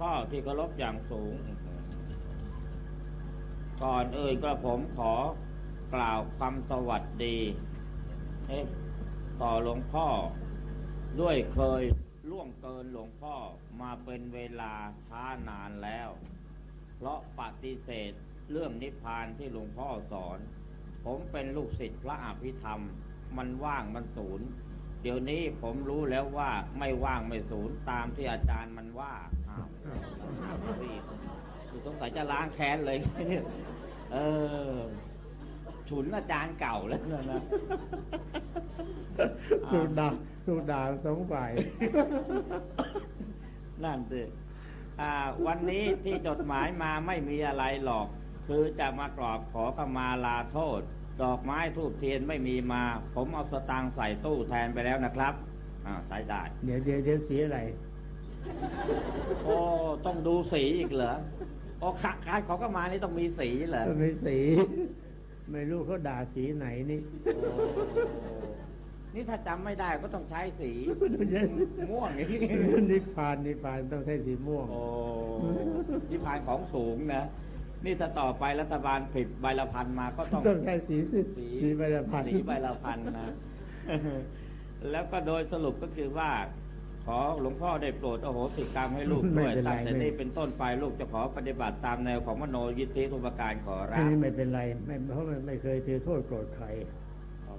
พ่อที่เคารพอย่างสูง ก่อนอื่นก็ผมขอกล่าวคำสวัสดีต่อหลวงพ่อ ด้วยเคยล่วงเกินหลวงพ่อมาเป็นเวลาช้านานแล้ว เพราะปฏิเสธเรื่องนิพพานที่หลวงพ่อสอน ผมเป็นลูกศิษย์พระอภิธรรม มันว่างมันศูนย์ ดี๋ยวนี้ผมรู้แล้วว่าไม่ว่างไม่ศูนย์ตามที่อาจารย์มันว่าอ้าวรีบคือสงสัยจะล้างแค้นเลย เออฉุนอาจารย์เก่าแล้วนะนะสูดดาสูดดาสองฝ่ายนั่นสิอ่าวันนี้ที่จดหมายมาไม่มีอะไรหรอก คือจะมากรอบขอขมาลาโทษ ดอกไม้ทูบเทียนไม่มีมา ผมเอาสตางค์ใส่ตู้แทนไปแล้วนะครับ อ่าใช้ได้เดี๋ยวเดี๋ยวเดี๋ยวสีอะไร โอ้ต้องดูสีอีกเหรอโอ้ขาการขอขมานี่ต้องมีสีเหรอไม่สี ไม่รู้เขาด่าสีไหนนี่ โอ้นี่ถ้าจำไม่ได้ก็ต้องใช้สีต้องใช้ ม่วงอย่างนี้นิพพานนิพพานต้องใช้สีม่วง โอ้นิพพานของสูงนะ นี่ถ้าต่อไปรัฐบาลผิดใบละพันมาก็ต้องต้องใช้สีสีสีใบละพันสีใบละพันนะ แล้วก็โดยสรุปก็คือว่า ขอหลวงพ่อได้โปรดอโหสิกรรมให้ลูกด้วยตั้งแต่นี้เป็นต้นไปลูกจะขอปฏิบัติตามแนวของมโนยิทธิทุปการขออัรันบนี้ไม่เป็นไรไม่เพราะมันไม่เคยถือโทษโกรธใครอ